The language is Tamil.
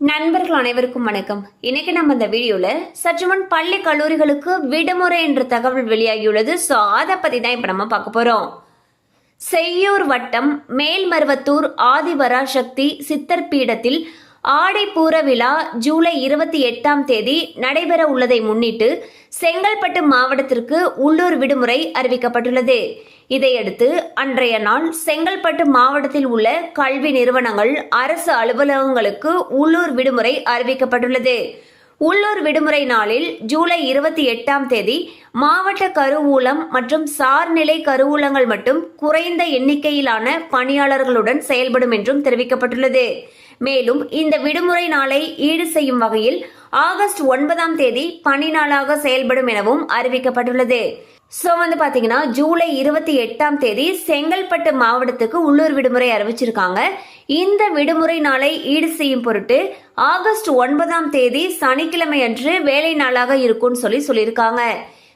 நண்பர்கள் அனைவருக்கும் வணக்கம். இன்னைக்கு நம்ம இந்த வீடியோல சற்று முன் பள்ளி கல்லூரிகளுக்கு விடுமுறை என்ற தகவல் வெளியாகியுள்ளது. ஸோ அதை பத்தி தான் இப்போ நம்ம பார்க்க போறோம். செய்யூர் வட்டம் மேல்மருவத்தூர் ஆதிபராசக்தி சித்தர் பீடத்தில் ஆடை பூர விழா ஜூலை இருபத்தி எட்டாம் தேதி நடைபெற உள்ளதை முன்னிட்டு செங்கல்பட்டு மாவட்டத்திற்கு உள்ளூர் விடுமுறை அறிவிக்கப்பட்டுள்ளது. இதையடுத்து அன்றைய நாள் செங்கல்பட்டு மாவட்டத்தில் உள்ள கல்வி நிறுவனங்கள் அரசு அலுவலகங்களுக்கு உள்ளூர் விடுமுறை அறிவிக்கப்பட்டுள்ளது. உள்ளூர் விடுமுறை நாளில் ஜூலை இருபத்தி எட்டாம் தேதி மாவட்ட கருவூலம் மற்றும் சார்நிலை கருவூலங்கள் மட்டும் குறைந்த எண்ணிக்கையிலான பணியாளர்களுடன் செயல்படும் என்றும் தெரிவிக்கப்பட்டுள்ளது. மேலும் இந்த விடுமுறை நாளை ஈடு செய்யும் வகையில் ஆகஸ்ட் ஒன்பதாம் தேதி பணி நாளாக செயல்படும் எனவும் அறிவிக்கப்பட்டுள்ளது. ஸோ வந்து பார்த்தீங்கன்னா ஜூலை இருபத்தி எட்டாம் தேதி செங்கல்பட்டு மாவட்டத்துக்கு உள்ளூர் விடுமுறை அறிவிச்சிருக்காங்க. இந்த விடுமுறை நாளை ஈடு செய்யும் பொருட்டு ஆகஸ்ட் ஒன்பதாம் தேதி சனிக்கிழமை அன்று வேலை நாளாக இருக்கும்னு சொல்லி சொல்லியிருக்காங்க.